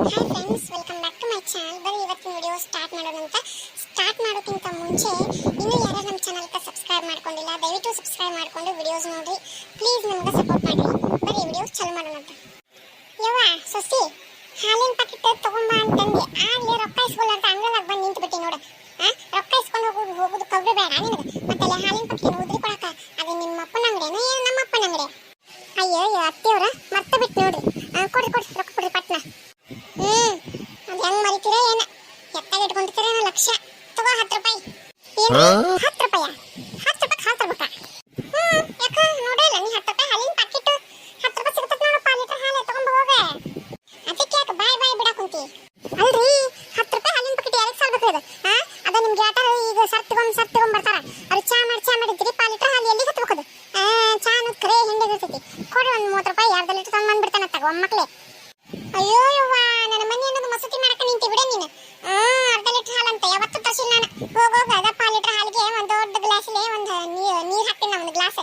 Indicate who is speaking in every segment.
Speaker 1: Hi friends welcome back to my channel ಬರೀ ಇವತ್ತಿನ video start ಮಾಡೋದಂತ. ಸ್ಟಾರ್ಟ್ ಮಾಡೋಕ್ಕಿಂತ ಮುಂಚೆ ಇನ್ನೂ ಯಾರು ನಮ್ಮ ಚಾನಲ್ಗೆ ಸಬ್ಸ್ಕ್ರೈಬ್ ಮಾಡ್ಕೊಂಡಿಲ್ಲ, ದಯವಿಟ್ಟು ಸಬ್ಸ್ಕ್ರೈಬ್ ಮಾಡ್ಕೊಂಡು ವಿಡಿಯೋಸ್ ನೋಡಿರಿ. ಪ್ಲೀಸ್ ನಮ್ಗೆ ಸಪೋರ್ಟ್ ಮಾಡಿ ಬರೀ ವಿಡಿಯೋ ಚಾಲು ಮಾಡೋಣ ಅಂತ. ಯವ್ವ, ಸೊಸಿ, ಹಾಲಿನ ಪ್ಯಾಕೆಟ್ ತಗೊಂಬ ಅಂತಂದೆ. ಆಗ್ಲೇ ರೊಕ್ಕ ಇಸ್ಕೊಲ್ಲ ಅಂತ ಅಂಗಲಾಗ ಬಂದು ನಿಂತು ಬಿಟ್ಟಿ ನೋಡು. ಆ, ರೊಕ್ಕ ಇಸ್ಕೊಂಡು ಹೋಗೋದು ಹೋಗೋದು ಕಬ್ರು ಬೇಡ ನಿನಗೆ. ಮತ್ತೆ ಅಲ್ಲಿ ಹಾಲಿನ ಪ್ಯಾಕೆಟ್ ಉದ್ರಿ ಕೊಡಕ ಅದು ನಿಮ್ಮ ಅಪ್ಪನ ಅಂಗಡಿನೋ ಏನು ನಮ್ಮ ಅಪ್ಪನ ಅಂಗಡಿ? ಅಯ್ಯೋ, ಅತ್ತೆಯವ್ರ ಮತ್ತೆ ಬಿಟ್ಟು ನೋಡ್ರಿ ಆ, ಕೊಡ್ರಿ ಕೊಡ್ರಿ ರೊಕ್ಕ ಕೊಡ್ರಿ ಪಟ್ನ ಹ್ಮ್ ಅದ್ ಹೆಂಗ್ ಮರಿತೀರ ಏನ ಎತ್ತಾಗ ಇಟ್ಕೊಂಡಿರ್ತೀರೇನೋ ಲಕ್ಷ ತಗೋ ಹತ್ತು ರೂಪಾಯಿ ಏನು ಹತ್ತು ರೂಪಾಯ ಹತ್ತು ರೂಪಾಯಿ ಹಾಲು ತರ್ಬೇಕಾ ಹ್ಮ್ ಯಾಕ ನೋಡಿಲ್ಲ ನೀ ಹತ್ತು ರೂಪಾಯಿ ಹಾಲಿನ ಪ್ಯಾಕೆಟ್ ಹತ್ತು ರೂಪಾಯಿ ಸಿಗತೈತಿ ನೋಡಪ್ಪ ಲೀಟರ್ ಹಾಲು ತಗೊಂಡ್ ಹೋಗ ಅದಕ್ಕೆ ಯಾಕೆ ಬಾಯ್ ಬಾಯ್ ಬಿಡಾಕ್ ಕುಂತಿ ಅಲ್ರಿ ಹತ್ತು ರೂಪಾಯಿ ಹಾಲಿನ ಪ್ಯಾಕೆಟ್ ಯಾರಿಗೆ ಸಾಲ್ಬೇಕ್ರಿ ಅದು ಹಾ ಅದ ನಿಮ್ಗೆ ಆಟ ಈಗ ಸರ್ ತಗೊಂಡ್ ಸರ್ ತಗೊಂಡ್ ಬರ್ತಾರ ಅವ್ರು ಚಾ ಮಾಡಿ ಚಾ ಮಾಡಿದ್ರಿ ಪಾ ಲೀಟರ್ ಹಾಲು ಎಲ್ಲಿ ಹತ್ಬೇಕದು ಆ ಚಾ ಅನ್ನೋದು ಕರೆ ಕೊಡ್ರಿ ಒಂದು ಮೂವತ್ತು ರೂಪಾಯಿ, ಅರ್ಧ ಲೀಟರ್ ತಗೊಂಡ್ ಬಂದ್ಬಿಡ್ತಾನ ತಗೋ ಮಕ್ಳೇ. ಅಯ್ಯೋ ಯವ್ವ, ನನ್ನ ಮನೆ ಅನ್ನೋದು ಮಸೂತಿ ಮಾಡಕ ನಿಂತಿ ಬಿಡ ನೀನು. ಅರ್ಧ ಲೀಟರ್ ಹಾಲು ಅಂತ ಯಾವತ್ತೂ ತರ್ಸಿಲ್ಲ ನಾನು. ಹೋಗೋಗ ಅದಪ್ಪ ಲೀಟರ್ ಹಾಲಿಗೆ ಒಂದು ದೊಡ್ಡ ಗ್ಲಾಸಲ್ಲಿ ಒಂದು ನೀರು ಹಾಕ್ತೀನಿ ಒಂದು ಗ್ಲಾಸ್.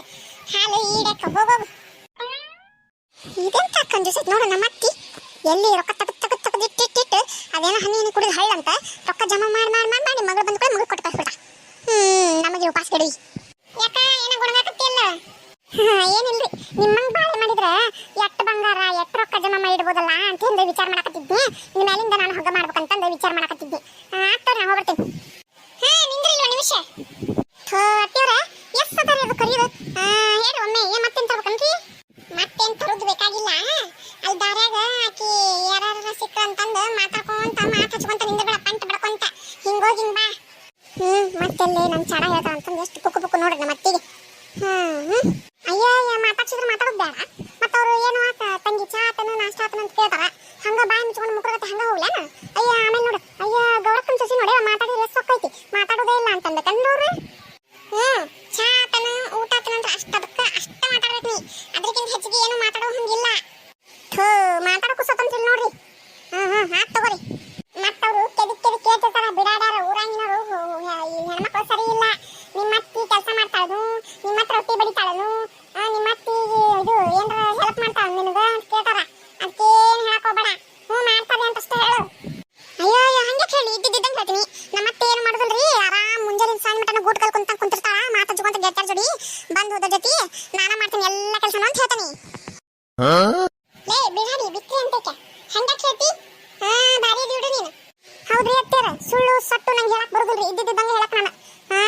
Speaker 1: ಹಾಲು ಈಡಕ್ಕ ಹೋಗೋಗು ಇದೆಂತ ಕಂಜೂಸೈತ್ ನೋಡು ನಮ್ಮ ಅತ್ತಿ. ಎಲ್ಲಿ ರೊಕ್ಕ ತಗದ್ ತಗದ್ ತಗದ್ ಇಟ್ಟಿಟ್ಟಿಟ್ಟು ಅದೇನೋ ಹನಿ ಹನಿ ಕುಡಿದು ಹಳ್ಳ ಅಂತ ರೊಕ್ಕ ಜಮಾ ಮಾಡಿ ಮಾಡಿ ಮಾಡಿ ಮಾಡಿ ಮಗಳು ಬಂದ್ಕೊಳ್ಳಿ ಮಗಳು ಕೊಟ್ಟು ಕಳ್ಸ್ಬಿಡ ಹ್ಮ್, ನಮಗೆ ಉಪಾಸ ಕೆಡಿ ಯಾಕ, ಏನ ಗುಣಗಾಕತ್ತಿಲ್ಲ ಏನಿಲ್ರಿ. ನಿಮ್ಮಂಗ್ ಬಾಳೆ ಮಾಡಿದ್ರೆ ಎಟ್ಟು ಬಂಗಾರ, ಎಟ್ಟು ರೊಕ್ಕ ಜಮಾ ಮಾಡಿ ಅಂತ ಹಿಂದೆ ವಿಚಾರ ಮಾಡಕತ್ತಿದ್ನಿ. ಇನ್ ಮೇಲಿಂದ ನಾನು ಹಗ್ಗ ಮಾಡ್ಬೇಕಂತಂದು ವಿಚಾರ ಮಾಡಕತ್ತಿದ್ನಿ. ಆಗ್ತಾರ ನಾ ಹೋಗ್ಬರ್ತೀನಿ. ಹಾ, ನಿಂದ್ರಿ ಒಂದು ನಿಮಿಷ? ಥೋ, ಅತ್ತಿಯವ್ರ, ಎಷ್ಟು ಅದಾರಿ ಅದು ಕರಿಯೋದು? ಹೇಳಿ ಒಮ್ಮೆ ಏ ಮತ್ತೇನ್ ತರ್ಬೇಕನ್ರಿ ಮತ್ತೇನ್ ತರೋದು ಬೇಕಾಗಿಲ್ಲ ಅಲ್ಲಿ ದಾರ್ಯಾಗ ಆಕಿ ಯಾರ ಸಿಕ್ಕ ಅಂತಂದು ಮಾತಾಡ್ಕೊಂತ, ಮಾತು ಹಚ್ಕೊಂತ ನಿಂದ್ರಬೇಡ, ಪಂಟ್ ಬಿಡ್ಕೊಂತ. ಹಿಂಗೋಗಿ ಹಿಂಗ್ ಬಾ. ಹ್ಮ್, ಮತ್ತೆಲ್ಲಿ ನಮ್ ಚಾಡ ಹೇಳ್ತಾರ ಅಂತಂದು ಎಷ್ಟು ಪುಕ್ಕು ಪುಕ್ಕು ನೋಡ್ರಿ ನಮ್ಮ ಅತ್ತಿಗೆ ಹ್ಮ್. ಅಯ್ಯೋ ಮಾತಾಡ್ಸಿದ್ರೆ ಮಾತಾಡೋದು ಬೇಡ. ಮತ್ತೆ ಅವರು ಏನು ತಂಗಿ ಚಾ ಆತನು, ನಾಷ್ಟ ಆತನು ಅಂತ ಕೇಳ್ತಾರ. ಹಂಗ ಬಾಯಿ ಮುಚ್ಕೊಂಡು ಮುಕ್ರಗತ್ತೆ ಹಂಗ ಹೋಗ್ಲೇನ? ಅಯ್ಯ, ಆಮೇಲೆ ನೋಡು. ಅಯ್ಯ ಗೌರಕ್ಕನ ಸಸಿ ನೋಡಿ ಮಾತಾಡಿದ್ರೆ ಸೊಕ್ಕೈತಿ ಮಾತಾಡೋದೇ ಇಲ್ಲ ಅಂತಂದ. ಅವ್ರು ಹ್ಮ್ ಚಾ ಆತನು ಊಟ ಆತನು ಅಂತ ಅಷ್ಟ ಅದಕ್ಕ ಅಷ್ಟ ಮಾತಾಡ್ಬೇಕು ನೀ ಅದಕ್ಕಿಂತ ಹೆಚ್ಚಿಗೆ ಏನು ಮಾತಾಡೋ ಹಂಗಿಲ್ಲ ಥೂ ಮಾತಾಡೋಕು ಸ್ವತಂತ್ರ ಇಲ್ಲ ನೋಡ್ರಿ ಹ್ಮ್ ಹ್ಮ್ ಆತ್ ತಗೋರಿ ಮತ್ತವ್ರು ಕೆದಕ್ ಕೆದಕ್ ಕೇಳ್ತಿರ್ತಾರ ಬಿಡಾಡ್ಯಾರ ಊರಾಗಿನವರು ಈ ಹೆಣ್ಮಕ್ಳು ಸರಿ ಇಲ್ಲ ನಿಮ್ಮ ಅತ್ತಿ ಕೆಲಸ ಮಾಡ್ತಾಳನು ನಿಮ್ಮ ಹತ್ರ ರೊಟ್ಟಿ ಬಡಿತಾಳನು ಆ, ನಿಮ್ಮ ಅತ್ತಿ ಇದು ಏನ್ರ ಹೆಲ್ಪ್ ಮಾಡ್ತಾಳ ನಿನಗ ಅಂತ ಕೇಳ್ತಾರ ಅದಕ್ಕೇನು ಹೇಳಕ್ ಹೋಗ್ಬೇಡ ಹ್ಞೂ ಮಾಡ್ತಾರೆ ಅಂತ ಅಷ್ಟೇ ಹೇಳು ಅಯ್ಯೋ ಅಯ್ಯೋ ಹಂಗೆ ಹೇಳಿ ಇದ್ದಿದ್ದಂಗೆ ಹೇಳ್ತೀನಿ ನಮ್ಮ ಅತ್ತೆ ಏನು ಮಾಡುದಿಲ್ರಿ ಆರಾಮ್ ಮುಂಜಾನೆ ಸಾಯಂ ಮಟನ ಗೂಟ್ ಕಲ್ ಕುಂತ ಕುಂತಿರ್ತಾಳ ಮಾತು ಹಚ್ಕೊಂತ ಗೆಟ್ಟಾರ ಜೋಡಿ ಬಂದು ಹೋದ ಜೊತೆ ನಾನ ಮಾಡ್ತೀನಿ ಎಲ್ಲ ಕೆಲಸನೂ ಅಂತ ಹೇಳ್ತಾನೆ ಲೇ ಬಿಡಾಡಿ ಅಂತಕ್ಕೆ ಹೆಂಗ ಕೇಳ್ತಿ? ಹಾ, ಬಾರಿ ಇಡಿ ನೀನು. ಹೌದ್ರಿ ಅತ್ತೇರ? ಸುಳ್ಳು, ಸಟ್ಟು ನಂಗೆ ಹೇಳಕ್ ಬರುದಿಲ್ರಿ. ಇದ್ದಿದ್ದಂಗೆ ಹೇಳಕ್ ನಾನು. ಹಾ,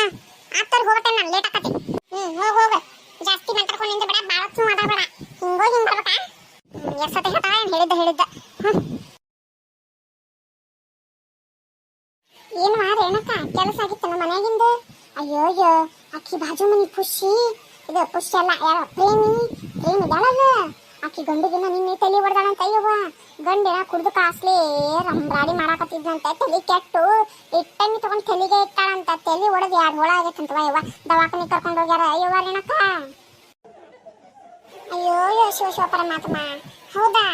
Speaker 1: ಆತರ್ ಹೋಗಟ್ಟೆ ನಾನು ಲೇಟ್ ಆಕತಿ. ಹ್ಮ್, ಹೋಗ ಹೋಗ. ಜಾಸ್ತಿ ಮಾತಾಡ್ಕೊಂಡು ನಿಂದ ಬೇಡ, ಬಾಳ ಹೊತ್ತು ಮಾತಾಡಬೇಡ ಹಿಂಗೋ, ಹಿಂಗ್ ಬರ್ಬೇಕಾ? ಎಷ್ಟೊತ್ತೆ ಹೇಳ್ತಾಳ ಏನ್ ಹೇಳಿದ್ದ ಹೇಳಿದ್ದ. ಹ್ಮ್. ಏನು ಮಾರ ಏನಕ್ಕ, ಕೆಲಸ ಆಗಿತ್ತು ನಮ್ಮ ಅಯ್ಯೋ ಅಯ್ಯೋ, ಅಕ್ಕಿ ಬಾಜು ಮನಿ ಖುಷಿ ಇದು ಖುಷಿ ಅಲ್ಲ, ಯಾರೋ ಪ್ರೇಮಿ. ಪ್ರೇಮಿ ಇದಾಳಲ್ಲ ಆಕಿ ಗಂಡಿಗಿನ ನಿನ್ನೆ ತಲೆ ಹೊಡೆದಾಳಂತ ಅಯ್ಯವ್ವ. ಗಂಡಿನ ಕುಡ್ದು ಕಾಸ್ಲಿ ರಂಬ್ರಾಡಿ ಮಾಡಾಕತ್ತಿದ್ನಂತೆ, ತಲೆ ಕೆಟ್ಟು ಇಟ್ಟಂಗಿ ತಗೊಂಡ್ ತಲೆಗೆ ಇಟ್ಟಾಳಂತ. ತಲೆ ಹೊಡೆದು ಎರಡು ಹೋಳ ಆಗೈತಂತ ಯವ್ವ ದವಾಖಾನೆ ಕರ್ಕೊಂಡು ಹೋಗ್ಯಾರ, ಅಯ್ಯವ್ವ ರೇಣಕ್ಕ ಅಯ್ಯೋ ಶಿವ ಶಿವ ಪರಮಾತ್ಮ. ಹೌದಾ?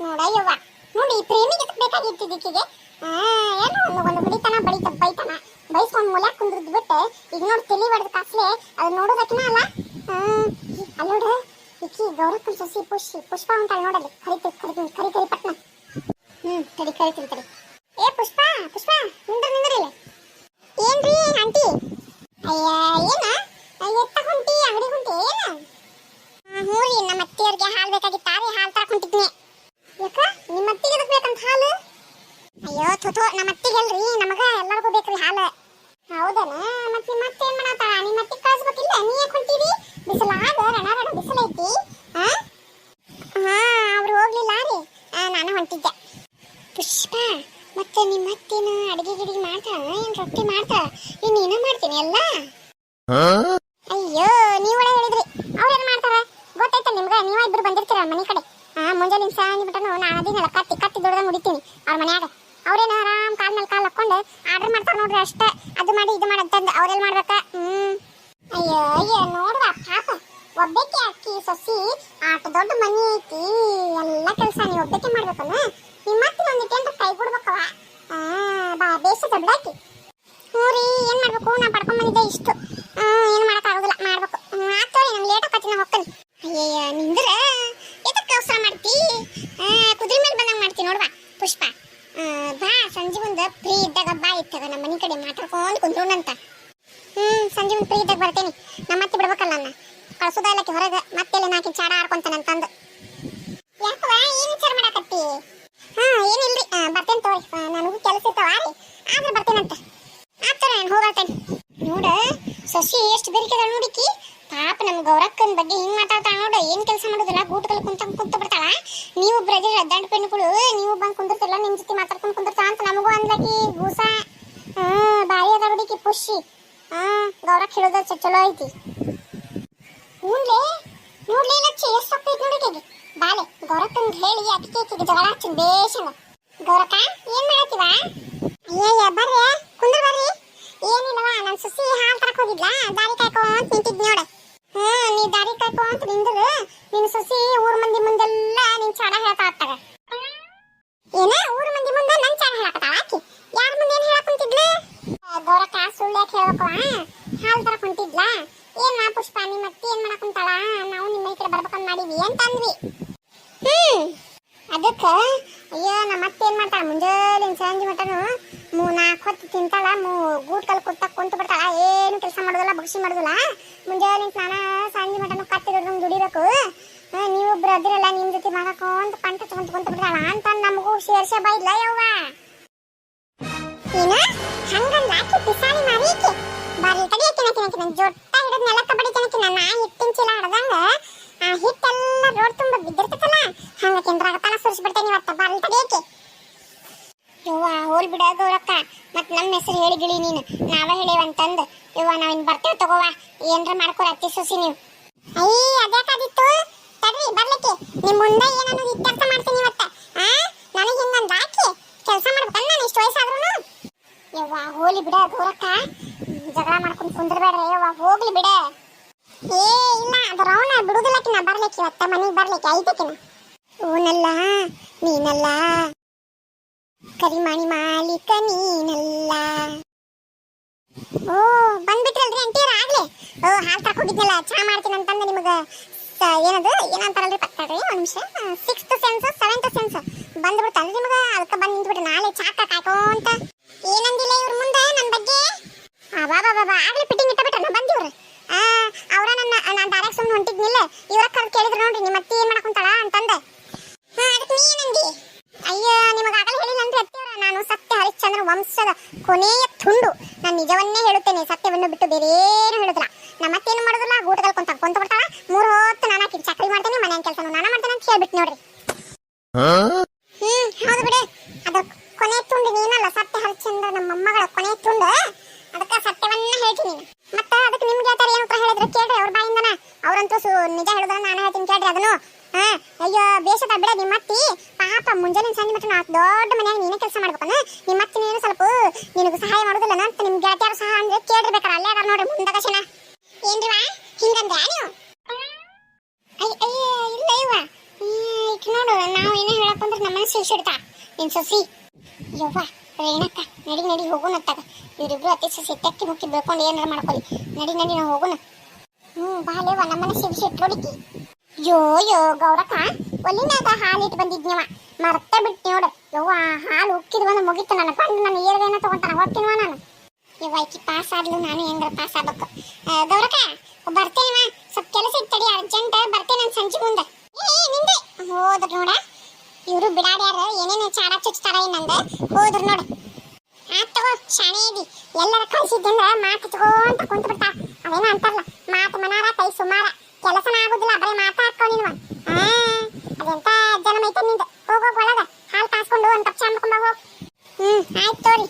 Speaker 1: ನೋಡ ಯವ್ವ ನೋಡಿ ಪ್ರೇಮಿಗೆ ಬೇಕಾಗಿತ್ತು ಆ, ಏನೋ ಒಂದು ಹುಡಿತನ ಬಳಿತ ಬೈತನ. ಬೈಸ್ಕೊಂಡ್ ಮೂಲ ಕುಂದ್ರದ್ ಬಿಟ್ಟು, ಈಗ ನೋಡಿ ತಲೆ ಹೊಡೆದ ಕಾಸ್ಲಿ, ಅದು ನೋಡೋದಕ್ಕಿನ ಅಲ್ಲ? ಹ್ಮ್ ಈಕಿ ಪುಷ್ ಸೊಸಿ ಪುಷಿ, ಪುಷ್ಪ ಅಂತಾಳ ನೋಡಲಿ ಕರಿತೀವಿ ಕರಿತೀವಿ ಕರಿ ಕರಿ ಪಟ್ನ. ಹ್ಮ್ ಕರಿ ಕರಿತೀನಿ ತಡಿ. ಏ, ಪುಷ್ಪ ಪುಷ್ಪ, ನಿಂದ್ರ ನಿಂದ್ರ ಇಲ್ಲಿ. ಏನ್ರಿ ಆಂಟಿ? ಅಯ್ಯ, ಏನ? ಎತ್ತ ಹೊಂಟಿ, ಅಂಗಡಿ ಹೊಂಟಿ, ಏನ? ಹ್ಞೂ ರೀ, ನಮ್ಮ ಅತ್ತಿಯವ್ರಿಗೆ ಹಾಲು ಬೇಕಾಗಿತ್ತ ರೀ, ಹಾಲು ತರಕ್ ಹೊಂಟಿದ್ನಿ. ಯಾಕ? ನಿಮ್ಮ ಅತ್ತಿಗೆ ಎದಕ್ ಬೇಕಂತ ಹಾಲು? ಅಯ್ಯೋ, ಥೋ ನಮ್ಮ ಅತ್ತಿಗೆ ಅಲ್ರಿ ನಮಗ ಎಲ್ಲರಿಗೂ ಬೇಕ್ರಿ ಹಾಲು. ಹೌದನ? ಮತ್ತೆ ನಿಮ್ಮ ಅತ್ತೆ ಏನ್ ಮಾಡತ್ತಾಳ? ನಿಮ್ಮ ಅತ್ತಿಗೆ ಕಳಿಸ್ಬೇಕಿಲ್ಲ? ನೀ ಯಾಕೆ ಹೊಂಟಿರಿ ಬಿಸಿಲಾಗ ರಣ ರಣ ಬಿಸಿಲು ಐತಿ ಹಾ ಹಾ ಅವ್ರು ಹೋಗ್ಲಿಲ್ಲ ರೀ ಆ, ನಾನು ಹೊಂಟಿದ್ದೆ ಪುಷ್ಪ, ಮತ್ತೆ ನಿಮ್ಮ ಅಡಿಗೆ ಗಿಡಿಗೆ ಮಾಡ್ತಾಳ? ಏನ್ ರೊಟ್ಟಿ ಮಾಡ್ತಾ ಏನ್ ನೀನು ಮಾಡ್ತೀನಿ ಅಲ್ಲ? ಅಯ್ಯೋ, ನೀವು ಹೇಳಿದ್ರಿ. ಅವ್ರೇನ್ ಮಾಡ್ತಾರ? ಗೊತ್ತಾಯ್ತಾ ನಿಮ್ಗ? ನೀವ ಇಬ್ರು ಬಂದಿರ್ತೀರ ಮನೆ ಕಡೆ. ಹಾ ಮುಂಜಾನೆ ಸಾಯಂಗ್ ಬಿಟ್ಟನು ನಾನು ಅದಿನಲ್ಲ ಕತ್ತಿ ಕತ್ತಿ ದುಡ್ದ ಮುಡಿತೀನಿ ಅವ್ರ ಮನ್ಯಾಗ. ಅವ್ರೇನ ಆರಾಮ್ ಕಾಲ್ ಮೇಲೆ ಕಾಲ್ ಹಾಕೊಂಡು ಆರ್ಡರ್ ಮಾಡ್ತಾರ ನೋಡ್ರಿ ಅಷ್ಟೇ. ಅದು ಮಾಡಿ, ಇದು ಮಾಡಿ ಅಂತಂದು ಅವ್ರೆಲ್ ಮಾಡ್ಬೇಕ? ಹ್ಮ್. ಅಯ್ಯೋ ಅಯ್ಯೋ ನೋಡ್ವ ಪಾಪ. ಒಬ್ಬಕ್ಕೆ ಅಕ್ಕಿ ಸಸಿ, ಆಟ ದೊಡ್ಡ ಮನಿ ಐತಿ, ಎಲ್ಲ ಕೆಲಸ ನೀವು ಒಬ್ಬಕ್ಕೆ ಮಾಡ್ಬೇಕಲ್ಲ ನಿಮ್ಮ ಮತ್ತೆ ಒಂದಿಟ್ಟು ಏನ್ರ ಕೈ ಬಿಡ್ಬೇಕವ ಬಾ ಬೇಸದ ದೊಡ್ಡಾಕಿ ಹ್ಞೂ ರೀ, ಏನ್ ಮಾಡ್ಬೇಕು? ನಾ ಪಡ್ಕೊಂಡ್ ಬಂದಿದ್ದೆ ಇಷ್ಟು ಹ್ಮ್ ಏನ್ ಮಾಡಕ್ ಆಗುದಿಲ್ಲ ಮಾಡ್ಬೇಕು ಹ್ಮ್ ಆತೋರಿ ನಂಗೆ ಲೇಟ್ ಆಕತಿ ನಾ ಹೋಗ್ತೇನೆ ಅಯ್ಯಯ್ಯ ನಿಂದ್ರ ಎದಕ್ಕೆ ಅವಸರ ಮಾಡ್ತಿ ಆ, ಕುದುರೆ ಮೇಲೆ ಬಂದಂಗ ಮಾಡ್ತಿ ನೋಡ್ವಾ ಪುಷ್ಪ ತಗ ನಮ್ಮ ಮನೆ ಕಡೆ ಮಾತಾಡ್ಕೊಂಡು ಕುಂತ್ಕೊಂಡಂತ ಹ್ಮ್ ಸಂಜೆ ಒಂದು ಫ್ರೀ ಇದ್ದಾಗ ಬರ್ತೇನೆ ನಮ್ಮ ಮತ್ತೆ ಬಿಡ್ಬೇಕಲ್ಲ ನನ್ನ ಕಳ್ಸೋದ ಹೊರಗೆ ಮತ್ತೆ ನಾಕಿ ಚಾಡ ಆಡ್ಕೊಂತಾನಂತಂದು ಯಾಕವ ಏನು ವಿಚಾರ ಮಾಡಕತ್ತಿ? ಹಾ, ಏನಿಲ್ರಿ. ಬರ್ತೇನೆ ತೋರಿ ನನಗೂ ಕೆಲಸ ಇರ್ತಾವ ರೀ ಆದ್ರೆ ಬರ್ತೇನಂತ. ಆತರ ನಾನು ಹೋಗತ್ತೇನೆ ನೋಡ, ಸಸಿ ಎಷ್ಟು ಬೆರಿಕೆದ ನೋಡಿಕಿ ಪಾಪ ನಮ್ಮ ಗೌರಕ್ಕನ ಬಗ್ಗೆ ಹಿಂಗೆ ಮಾತಾಡ್ತಾಳ ನೋಡ. ಏನು ಕೆಲಸ ಮಾಡೋದಿಲ್ಲ? ಗೂಟ್ಗಳು ಕುಂತ ಕುಂತ ಬಿಡ್ತಾಳ. ನೀವು ಬ್ರಜರ್ ದಂಡ ಪೆಣ್ಣುಗಳು, ನೀವು ಬಂದು ಕುಂದಿರ್ತಿಲ್ಲ ನಿಮ್ಮ ಜೊತೆ ಮಾತಾಡ್ಕೊಂಡು ಕುಂದಿರ್ತಾಳ ಅಂತ ನಮಗೂ ಅಂದಾಕಿ ಗೂಸ. ಬಾರಿ ಅದ ಹುಡುಗಿ ಪುಷಿ ಹ್ಮ್, ಗೌರಕ್ ಹೇಳೋದ ಚಲೋ ಐತಿ. ಹ್ಞೂನ್ಲೇ ನೋಡ್ಲೇ ಲಚ್ಚಿ ಎಷ್ಟು ಸೊಪ್ಪೈತಿ ನೋಡಿಕೆಗೆ ಬಾಲೆ ಗೌರಕ್ಕಂದ್ ಹೇಳಿ ಅದಕ್ಕೆ ಆಕಿಗೆ ಜಗಳ ಹಚ್ಚಿನ ಬೇಷನ. ಗೌರಕ್ಕ ಏನ್ ಮಾಡತ್ತೀವ? ಅಯ್ಯಯ್ಯ, ಬರ್ರಿ, ಕುಂದ್ರ ಬರ್ರಿ. ಏನಿಲ್ಲವ, ನನ್ ಸುಸಿ ಹಾಲ್ ತರಕ್ ಹೋಗಿದ್ಲ, ದಾರಿ ಕಾಯ್ಕೊಂತ ನಿಂತಿದ್ ನೋಡ. ಹ್ಮ್ ನೀ ದಾರಿ ಕಾಯ್ಕೊಂತ ನಿಂದ್ರು, ನಿನ್ ಸುಸಿ ಊರ್ ಮಂದಿ ಮುಂದೆಲ್ಲ ನಿನ್ ಚಾಡ ಹೇಳ್ತಾ ಇರ್ತಾಗ ಏನ, ಊರ್ ಮಂದಿ ಮುಂದೆ ನನ್ ಚಾಡ ಹೇಳಕತ್ತಾಳ ಆಕಿ? ಯಾರ ಮುಂದೆ ಏನ್ ಹೇಳಕ್ ಕುಂತಿದ್ಲು? ಗೌರಕ್ಕ ಸುಳ್ಳು ಯಾಕೆ ಹೇಳ್ಬೇಕವ ಹಾಲ್ ತರಕ್ ಹೊಂಟಿದ್ಲ ಏನ್ ಮಾ ಪುಷ್ಪ ನೀ ಮತ್ತೆ ಏನ್ ಮಾಡಕ್ ಕುಂತಾಳ ನಾವು ನಿಮ್ಮ ಮನೆ ಕಡೆ ಬರ್ಬೇಕಂತ ಮಾಡೀವಿ ಅಂತ ಅಂದ್ವಿ ಹ್ಮ್ ಅದಕ್ಕ ಅಯ್ಯೋ ನಮ್ಮ ಅತ್ತೆ ಏನ್ ಮಾಡ್ತಾಳ ಮುಂಜಾನೆ ಸಂಜೆ ಮಟನು ಮೂ ನಾಲ್ಕು ಹೊತ್ತು ತಿಂತಾಳ ಮೂ ಗೂಟ್ ಕಲ್ ಕುತ್ತ ಕುಂತು ಬಿಡ್ತಾಳ ಏನು ಕೆಲಸ ಮಾಡೋದಿಲ್ಲ ಬಗ್ಸಿ ಮಾಡೋದಿಲ್ಲ. ಮುಂಜಾನೆ ಸ್ನಾನ, ಸಂಜೆ ಮಟನ ಕತ್ತಿ ದುಡ್ದು ದುಡಿಬೇಕು. ನೀವೊಬ್ರು ಅದಿರಲ್ಲ ನಿಮ್ ಜೊತೆ ಮಾಡಕೊಂತ ಪಂಟ ತಗೊಂತ ಅಂತ ನಮಗೂ ಸೇರ್ಸೆ ಬೈದ್ಲ ಯವ್ವ. ಏನ? ಹಂಗಂದ್ ಆಕಿ ಪಿಸಾಳಿ ಮಾರೀಕಿ ಬರ್ಲಿ ತಡಿಯಕ್ಕೆ ನಕಿ ನಕಿ ಹಿಟ್ಟೆಲ್ಲ ರೋಡ್ ತುಂಬ ಬಿದ್ದಿರ್ತೈತಲ್ಲ. ಹಂಗ ಕೆಂದ್ರಾಗತನ ಯವ್ವ ಹೋಲ್ ಬಿಡ ಗೌರಕ್ಕ ಮತ್ತೆ ನಮ್ಮ ಹೆಸರು ಹೇಳಿ ಗಿಳಿ ನೀನು. ನಾವ ಹೇಳೇವಂತಂದ್ ನಾವು ನಾವಿನ್ ಬರ್ತೇವೆ ತಗೋವ ಏನ್ರ ಮಾಡ್ಕೊರ ಅತ್ತಿ ಸೊಸಿ ನೀವು. ಅಯ್ಯ, ಅದ್ಯಾಕಾದಿತ್ತು? ತಡ್ರಿ, ಬರ್ಲಿಕ್ಕೆ. ನಿಮ್ ಮುಂದೆ ಏನನ್ನೋದು ಇತ್ಯರ್ಥ ಮಾಡ್ತೀನಿ ಇವತ್ತ ಆ ನನಗೆ ಹಿಂಗಂದ ಹಾಕಿ ಕೆಲಸ ಮಾಡ್ಬೇಕಲ್ಲ ನಾನು ಇಷ್ಟು ವಯಸ್ಸಾದ್ರೂ ಯವ್ವ ಹೋಲಿ ಬಿಡ ಗೌರಕ್ಕ ಜಗಳ ಮಾಡ್ಕೊಂಡು ಕುಂದ್ರಬೇಡ್ರಿ ಯವ್ವ ಹೋಗ್ಲಿ ಬಿಡ ಏ ಇಲ್ಲ ಅದು ರೌನ ಬಿಡುದಿಲ್ಲಕಿನ ಬರ್ಲಿಕ್ಕೆ ಇವತ್ತ ಮನೆಗೆ ಬರ್ಲಿಕ್ಕೆ ಐತಕಿನ ಓನಲ್ಲ ನೀನಲ್ಲ ಕರಿಮಣಿ ಮಾಲೀಕ ನೀನಲ್ಲ. ಓ, ಬಂದ್ಬಿಟ್ರಲ್ರಿ ಅಂತೀರ ಆಗ್ಲೇ. ಓ, ಹಾಲು ತರಕ್ ಹೋಗಿದ್ನಲ್ಲ, ಚಾ ಮಾಡ್ತೀನಿ ಅಂತಂದ ನಿಮಗೆ. ಏನದು, ಏನಂತಾರಲ್ರಿ ಪತ್ತಾಡ್ರಿ ಒಂದು ನಿಮಿಷ. ಸಿಕ್ಸ್ತ್ ಸೆನ್ಸ್ ಸೆವೆಂತ್ ಸೆನ್ಸ್ ಬಂದ್ಬಿಡ್ತಲ್ರಿ ನಿಮಗೆ, ಅದಕ್ಕೆ ಬಂದು ನಿಂತ್ಬಿಟ್ರೆ. ನಾಳೆ ಚಾಕ ಕಾಯ್ಕೊಂತ ಏನಂದಿಲ್ಲ ಇವ್ರ ಮುಂದೆ ನನ್ನ ಬಗ್ಗೆ? ಬಾಬಾ ಬಾಬಾ ಆಗ್ಲಿ ಫಿಟ್ಟಿಂಗ್ ಇಟ್ಟ ಬಿಟ್ಟ ಬಂದಿವ್ರು ಆ ಅವ್ರ ನನ್ನ ನಾನು ಡೈರೆಕ್ಟ್ ಸುಮ್ಮನೆ ಹೊಂಟಿದ್ನಿಲ್ಲ ಇವ್ರ ಕರೆದು ಕೇಳಿದ್ರು ನೋಡ್ರಿ ನಿಮ್ಮ ಅತ್ತಿ ಏನ್ ಮಾಡಕೊಂತಾಳ ಅಂತಂದೆ ಹಾ ಅದಕ್ಕೆ ನೀ ಏನಂದಿ ಅಯ್ಯ ನಿಮಗೆ ಆಗಲೇ ಹೇಳಿಲ್ಲಂದ್ರೆ ಅತ್ತಿಯವರ ನಾನು ಸತ್ಯ ಹರಿಶ್ಚಂದ್ರ ವಂಶದ ಕೊನೆಯ ತುಂಡು ನಾನು ನಿಜವನ್ನೇ ಹೇಳುತ್ತೇನೆ ಸತ್ಯವನ್ನು ಬಿಟ್ಟು ಬೇರೆ ಏನು ಹೇಳುದಿಲ್ಲ. ನಮ್ಮ ಅತ್ತೇನು ಮಾಡೋದಿಲ್ಲ? ಗೂಟದಲ್ಲಿ ಕೊಂತ ಕೊಂತ ಬಿಡ್ತಾಳ. ಮೂರು ಹೊತ್ತು ನಾನು ಆಕಿ ಚಕ್ರಿ ಮಾಡ್ತೇನೆ ಮನೆ ಕೆಲಸ ನಾನು ಮಾಡ್ತೇನೆ ಅಂತ ಹೇಳ್ಬಿಟ್ಟು ನೋಡ್ರಿ. ಹ್ಮ್, ಹೌದು ಬಿಡಿ. ಅದು ಕೊನೆ ತುಂಡು ನೀನಲ್ಲ, ಸತ್ಯ ಹಲ್ಚಂದ ನಮ್ಮ ಅಮ್ಮಗಳ ಕೊನೆ ತುಂಡು. ಅದಕ್ಕೆ ಸತ್ಯವನ್ನ ಹೇಳ್ತೀನಿ ಮತ್ತ ಅದಕ್ಕೆ ನಿಮ್ಗೆ ಹೇಳ್ತಾರೆ ಏನು ಹೇಳಿದ್ರೆ ಕೇಳ್ರಿ ಅವ್ರ ಬಾಯಿಂದನ. ಅವ್ರಂತೂ ನಿಜ ಹೇಳಿದ್ರೆ ನಾನು ಹೇಳ್ತೀನಿ ಕೇಳ್ರಿ ಅದನ್ನು. ಹಾ, ಅಯ್ಯೋ ಬೇಸದ ಬಿಡ ನಿಮ್ಮ ಅತ್ತಿ. ಪಾಪ, ಮುಂಜಾನೆ ಸಂಜೆ ಮಟ್ಟ ನಾಲ್ಕು ದೊಡ್ಡ ಮನ್ಯಾಗ ನೀನೇ ಕೆಲಸ ಮಾಡ್ಬೇಕನ್ನ ನಿಮ್ಮ ಅತ್ತಿ ನೀನು ಸ್ವಲ್ಪ, ನಿನಗೆ ಸಹಾಯ ಮಾಡೋದಿಲ್ಲ ಅಂತ ನಿಮ್ಮ ಗೆಳತಿಯರು ಸಹ ಅಂದ್ರೆ ಕೇಳಿರ್ಬೇಕಾರ ಅಲ್ಲೇ ಅದಾರ ನೋಡ್ರಿ ಮುಂದಗಶನ ಏನ್ರಿವಾ ಹಿಂಗಂದ್ರ ನೀವು? ಅಯ್ಯ ಅಯ್ಯ, ಇಲ್ಲ ಇವ ನೋಡು, ನಾವು ಏನೇ ಹೇಳಪ್ಪ ಅಂದ್ರೆ ನಮ್ಮ ಮನಸ್ಸು ಸಿಡ್ತಾ ನಿನ್ ಸೊಸಿ. ಯವ್ವ ರೇಣಕ್ಕ ನಡಿ ನಡಿ ಹೋಗೋಣ ಅತ್ತಾಗ. ಇವರಿಬ್ರು ಅತಿ ಸೊಸಿ ತಕ್ಕಿ ಮುಕ್ಕಿ ಬೆಳ್ಕೊಂಡು ಏನಾರ ಮಾಡ್ಕೊಳ್ಳಿ. ನಡಿ ನಡಿ, ನಾವು ಹೋಗೋಣ ಹ್ಞೂ ಬಾಲೇವ ನಮ್ಮ ಮನಸ್ಸು ಸಿಟ್ಟೊಡಿಕಿ ಯೋ ಯೋ ಗೌರಕ್ಕ ಒಲಿನಾಗ ಹಾಲು ಇಟ್ಟು ಬಂದಿದ್ನವ. ಮರ್ತ ಬಿಟ್ಟು ನೋಡು. ಯವ್ವ ಹಾಲು ಉಕ್ಕಿದ್ ಬಂದು ಮುಗೀತು ನನ್ನ ಕಂಡು ನನ್ನ ಏರ್ಗೇನ ತಗೊಂತಾನ ಹೋಗ್ತೀನವ ನಾನು. ಯವ್ವ ಈಕಿ ಪಾಸ್ ಆದ್ಲು ನಾನು ಹೆಂಗ್ರ ಪಾಸ್ ಆಗ್ಬೇಕು? ಆ, ಗೌರಕ್ಕ ಬರ್ತೇನವ ಸ್ವಲ್ಪ ಕೆಲಸ ಇತ್ತಡಿ ಅರ್ಜೆಂಟ್ ಬರ್ತೇನೆ ನಾನು ಸಂಜೆ ಮುಂದೆ. ಏ ನಿಂದೆ. ಹೋದ್ರು ನೋಡ. ಇವರು ಬಿಡಾಡ್ಯಾರ ಏನೇನು ಚಾಡ ಚುಚ್ತಾರ ಇನ್ನಂದ ಹೋದ್ರು ನೋಡು. ಆತ್ ತಗೋ ಶಾಣೆ ಇದಿ. ಎಲ್ಲರ ಕಳ್ಸಿದ್ದಂದ್ರ ಮಾತು ತಗೋಂತ ಕುಂತ ಬಿಡ್ತಾ ಅವೇನ ಅಂತಾರಲ್ಲ ಮಾತು ಮನಾರ ಕೈ ಸುಮಾರ. ಕೆಲಸನ ಆಗೋದಿಲ್ಲ ಬರೀ ಮಾತಾ ನಿನ್ವ ಅದೆಂತ ಜನ ಐತೆ ನಿಂದ? ಹೋಗೋಗ್ ಒಳಗ, ಹಾಲು ಕಾಸ್ಕೊಂಡು ಒಂದ್ ಕಪ್ ಚಾ ಮಾಡ್ಕೊಂಬ ಹೋಗ್. ಹ್ಮ್, ಆಯ್ತು ತೋರಿ.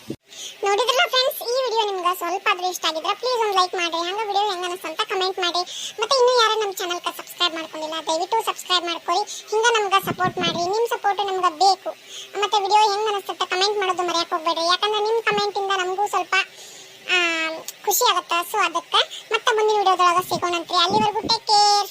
Speaker 1: ನೋಡಿದ್ರಲ್ಲ ಫ್ರೆಂಡ್ಸ್ ಈ ವಿಡಿಯೋ ನಿಮ್ಗೆ ಸ್ವಲ್ಪ ಆದ್ರೂ ಇಷ್ಟ ಆಗಿದ್ರೆ ಪ್ಲೀಸ್ ಒಂದು ಲೈಕ್ ಮಾಡಿ ಹಂಗ ವಿಡಿಯೋ ಹೆಂಗ ಅನಿಸ್ತಂತ ಕಮೆಂಟ್ ಮಾಡಿ ಮತ್ತೆ ಇನ್ನೂ ಯಾರು ನಮ್ಮ ಚಾನಲ್ಗೆ ಸಬ್ಸ್ಕ್ರೈಬ್ ಮಾಡ್ಕೊಂಡಿಲ್ಲ, ದಯವಿಟ್ಟು ಸಬ್ಸ್ಕ್ರೈಬ್ ಮಾಡ್ಕೊಳ್ಳಿ ಹಿಂಗ ನಮ್ಗೆ ಸಪೋರ್ಟ್ ಮಾಡಿ ನಿಮ್ಮ ಸಪೋರ್ಟ್ ನಮ್ಗೆ ಬೇಕು. ಮತ್ತೆ ವಿಡಿಯೋ ಹೆಂಗ ಅಂತ ಕಮೆಂಟ್ ಮಾಡೋದು ಮರೆಯಕ್ಕೆ ಹೋಗ್ಬೇಡ್ರಿ. ಯಾಕಂದ್ರೆ ನಿಮ್ಮ ಖುಷಿ ಆಗುತ್ತಾ? ಸೊ ಅದಕ್ಕೆ ಮತ್ತೆ ಮುಂದಿನ ವಿಡಿಯೋದೊಳಗೆ ಸಿಗೋಣಂತ್ರಿ. ಅಲ್ಲಿವರೆಗೂ ಟೇಕ್ ಕೇರ್